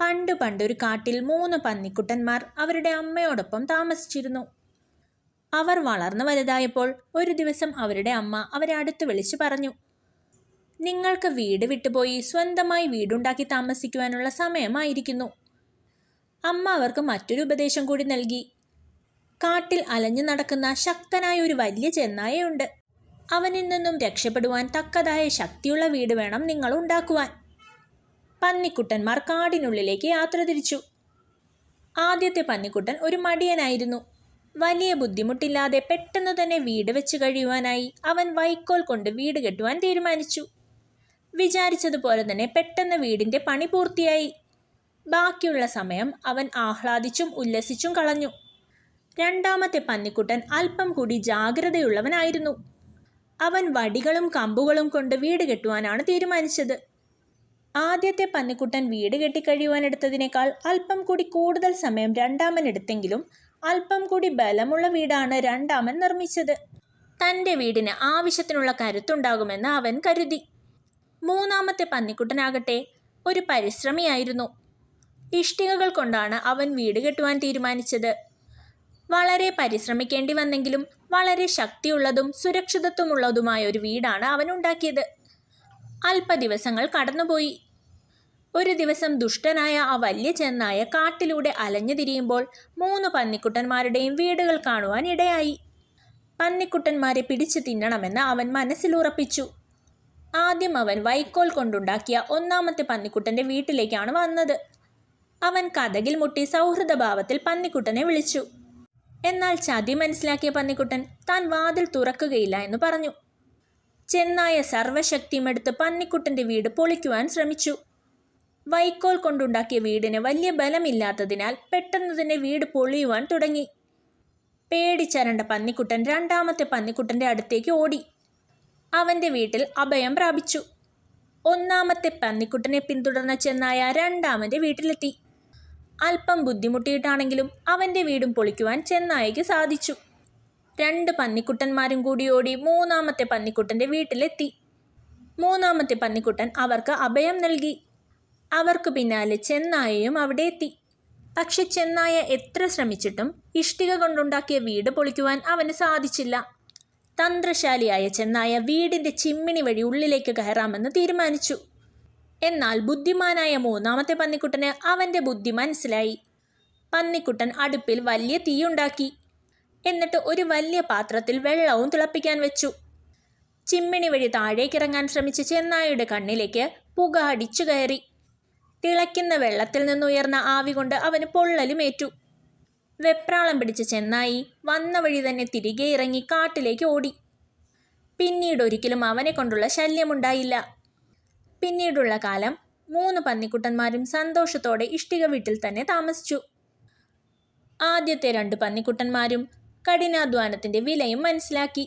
പണ്ട് പണ്ട് ഒരു കാട്ടിൽ മൂന്ന് പന്നിക്കുട്ടന്മാർ അവരുടെ അമ്മയോടൊപ്പം താമസിച്ചിരുന്നു. അവർ വളർന്നു വലുതായപ്പോൾ ഒരു ദിവസം അവരുടെ അമ്മ അവരെ അടുത്ത് വിളിച്ചു പറഞ്ഞു നിങ്ങൾക്ക് വീട് വിട്ടുപോയി സ്വന്തമായി വീടുണ്ടാക്കി താമസിക്കുവാനുള്ള സമയമായിരിക്കുന്നു അമ്മ അവർക്ക് മറ്റൊരു ഉപദേശം കൂടി നൽകി കാട്ടിൽ അലഞ്ഞു നടക്കുന്ന ശക്തനായ ഒരു വലിയ ചെന്നായയുണ്ട്. അവനിൽ നിന്നും രക്ഷപ്പെടുവാൻ തക്കതായ ശക്തിയുള്ള വീട് വേണം നിങ്ങൾ ഉണ്ടാക്കുവാൻ. പന്നിക്കുട്ടന്മാർ കാടിനുള്ളിലേക്ക് യാത്ര തിരിച്ചു. ആദ്യത്തെ പന്നിക്കുട്ടൻ ഒരു മടിയനായിരുന്നു. വലിയ ബുദ്ധിമുട്ടില്ലാതെ പെട്ടെന്ന് തന്നെ വീട് വെച്ച് കഴിയുവാനായി അവൻ വൈക്കോൽ കൊണ്ട് വീട് കെട്ടുവാൻ തീരുമാനിച്ചു. വിചാരിച്ചതുപോലെ തന്നെ പെട്ടെന്ന് വീടിന്റെ പണി പൂർത്തിയായി. ബാക്കിയുള്ള സമയം അവൻ ആഹ്ലാദിച്ചും ഉല്ലസിച്ചും കളഞ്ഞു. രണ്ടാമത്തെ പന്നിക്കുട്ടൻ അല്പം കൂടി ജാഗ്രതയുള്ളവനായിരുന്നു. അവൻ വടികളും കമ്പുകളും കൊണ്ട് വീട് കെട്ടുവാനാണ് തീരുമാനിച്ചത്. ആദ്യത്തെ പന്നിക്കുട്ടൻ വീട് കെട്ടിക്കഴിയുവാനെടുത്തതിനേക്കാൾ അല്പം കൂടി കൂടുതൽ സമയം രണ്ടാമൻ എടുത്തെങ്കിലും അല്പം കൂടി ബലമുള്ള വീടാണ് രണ്ടാമൻ നിർമ്മിച്ചത്. തന്റെ വീടിന് ആവശ്യത്തിനുള്ള കരുത്തുണ്ടാകുമെന്ന് അവൻ കരുതി. മൂന്നാമത്തെ പന്നിക്കുട്ടനാകട്ടെ ഒരു പരിശ്രമിയായിരുന്നു. ഇഷ്ടികകൾ കൊണ്ടാണ് അവൻ വീട് കെട്ടുവാൻ തീരുമാനിച്ചത്. വളരെ പരിശ്രമിക്കേണ്ടി വന്നെങ്കിലും വളരെ ശക്തിയുള്ളതും സുരക്ഷിതത്വമുള്ളതുമായ ഒരു വീടാണ് അവൻ ഉണ്ടാക്കിയത്. അല്പ ദിവസങ്ങൾ കടന്നുപോയി. ഒരു ദിവസം ദുഷ്ടനായ ആ വലിയ ചെന്നായ കാട്ടിലൂടെ അലഞ്ഞു തിരിയുമ്പോൾ മൂന്ന് പന്നിക്കുട്ടന്മാരുടെയും വീടുകൾ കാണുവാൻ ഇടയായി. പന്നിക്കുട്ടന്മാരെ പിടിച്ചു തിന്നണമെന്ന് അവൻ മനസ്സിലുറപ്പിച്ചു. ആദ്യം അവൻ വൈക്കോൽ കൊണ്ടുണ്ടാക്കിയ ഒന്നാമത്തെ പന്നിക്കുട്ടന്റെ വീട്ടിലേക്കാണ് വന്നത്. അവൻ കഥകിൽ മുട്ടി സൗഹൃദഭാവത്തിൽ പന്നിക്കുട്ടനെ വിളിച്ചു. എന്നാൽ ചതി മനസ്സിലാക്കിയ പന്നിക്കുട്ടൻ താൻ വാതിൽ തുറക്കുകയില്ല എന്ന് പറഞ്ഞു. ചെന്നായ സർവശക്തിയുമെടുത്ത് പന്നിക്കുട്ടന്റെ വീട് പൊളിക്കുവാൻ ശ്രമിച്ചു. വൈക്കോൽ കൊണ്ടുണ്ടാക്കിയ വീടിന് വലിയ ബലമില്ലാത്തതിനാൽ പെട്ടെന്ന് തന്നെ വീട് പൊളിയുവാൻ തുടങ്ങി. പേടിച്ചരണ്ട പന്നിക്കുട്ടൻ രണ്ടാമത്തെ പന്നിക്കുട്ടന്റെ അടുത്തേക്ക് ഓടി. അവന്റെ വീട്ടിൽ അഭയം പ്രാപിച്ചു. ഒന്നാമത്തെ പന്നിക്കുട്ടനെ പിന്തുടർന്ന ചെന്നായ രണ്ടാമന്റെ വീട്ടിലെത്തി. അല്പം ബുദ്ധിമുട്ടിയിട്ടാണെങ്കിലും അവന്റെ വീടും പൊളിക്കുവാൻ ചെന്നായയ്ക്ക് സാധിച്ചു. രണ്ട് പന്നിക്കുട്ടന്മാരും കൂടി ഓടി മൂന്നാമത്തെ പന്നിക്കുട്ടന്റെ വീട്ടിലെത്തി. മൂന്നാമത്തെ പന്നിക്കുട്ടൻ അവർക്ക് അഭയം നൽകി. അവർക്ക് പിന്നാലെ ചെന്നായയും അവിടെ എത്തി. പക്ഷെ ചെന്നായ എത്ര ശ്രമിച്ചിട്ടും ഇഷ്ടിക കൊണ്ടുണ്ടാക്കിയ വീട് പൊളിക്കുവാൻ അവന് സാധിച്ചില്ല. തന്ത്രശാലിയായ ചെന്നായ വീടിന്റെ ചിമ്മിണി വഴി ഉള്ളിലേക്ക് കയറാമെന്ന് തീരുമാനിച്ചു. എന്നാൽ ബുദ്ധിമാനായ മൂന്നാമത്തെ പന്നിക്കുട്ടന് അവന്റെ ബുദ്ധി മനസ്സിലായി. പന്നിക്കുട്ടൻ അടുപ്പിൽ വലിയ തീയുണ്ടാക്കി. എന്നിട്ട് ഒരു വലിയ പാത്രത്തിൽ വെള്ളവും തിളപ്പിക്കാൻ വെച്ചു. ചിമ്മിണി വഴി താഴേക്കിറങ്ങാൻ ശ്രമിച്ച ചെന്നായയുടെ കണ്ണിലേക്ക് പുക അടിച്ചു കയറി. തിളയ്ക്കുന്ന വെള്ളത്തിൽ നിന്നുയർന്ന ആവി കൊണ്ട് അവന് പൊള്ളലുമേറ്റു വെപ്രാളം പിടിച്ച ചെന്നായി. വന്ന വഴി തന്നെ തിരികെ ഇറങ്ങി കാട്ടിലേക്ക് ഓടി. പിന്നീട് ഒരിക്കലും അവനെ കൊണ്ടുള്ള ശല്യമുണ്ടായില്ല. പിന്നീടുള്ള കാലം മൂന്ന് പന്നിക്കുട്ടന്മാരും സന്തോഷത്തോടെ ഇഷ്ടിക വീട്ടിൽ തന്നെ താമസിച്ചു. ആദ്യത്തെ രണ്ട് പന്നിക്കുട്ടന്മാരും കഠിനാധ്വാനത്തിന്റെ വിലയും മനസ്സിലാക്കി.